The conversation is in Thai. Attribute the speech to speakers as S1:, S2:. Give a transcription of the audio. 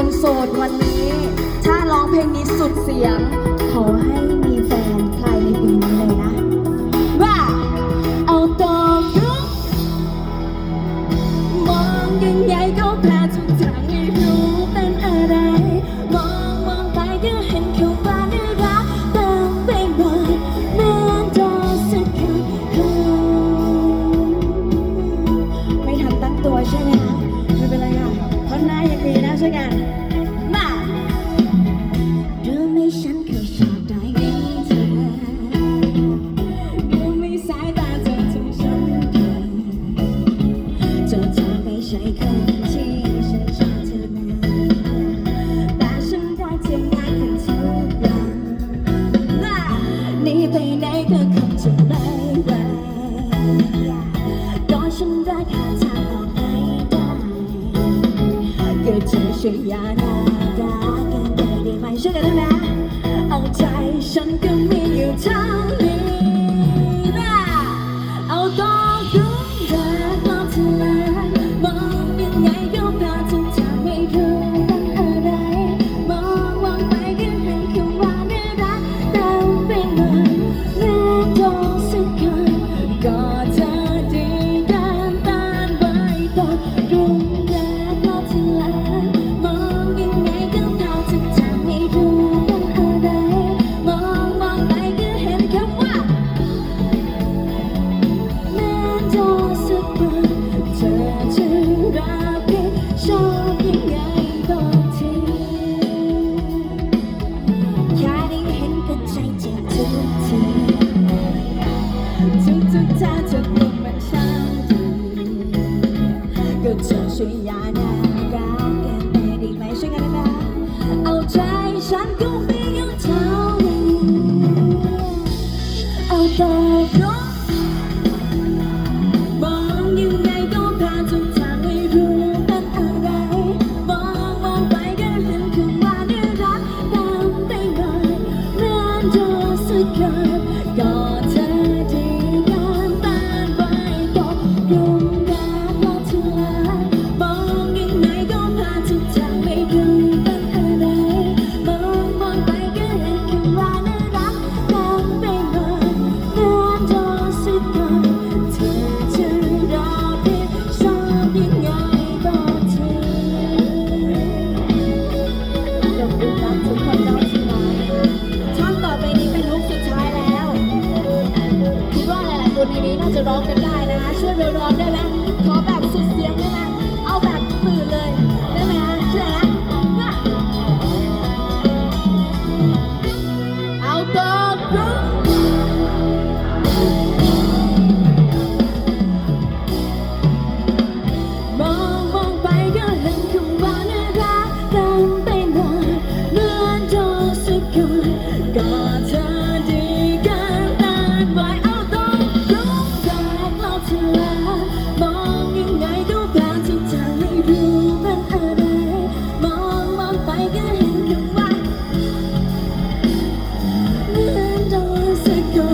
S1: คนโสดวันนี้ ถ้าร้องเพลงนี้สุดเสียง ขอให้มีแฟนใครในปีนี้เลยนะว่าเอาตัวรุกมองยังไงก็แปลกจนจางไม่รู้เป็นอะไร มองมองไปก็เห็นเขาว่าน่ารักตามไปบ่วยแม้จะสักครั้งไม่ทันตั้งตัวใช่ไหมคะไม่เป็นไรค่ะเพราะหน้ายังดีนะช่วยกัน เธอช่วยอย่าดาด่ากันได้ไหมช่วยกันแล้ไหมเอาใจฉันก็มีอยู่ทั้ง ใจฉันก็ไม่ยังเท่าเอาแต่เพรมองยังไงก็พาทุกทางไม่รู้เป็นอะไรมองมองไปก็เห็นควาน่รักตามไปเลยเหมือนสักคจ จะร้องกันได้นะคะช่วยเราร้องได้ไหมขอแบบ take your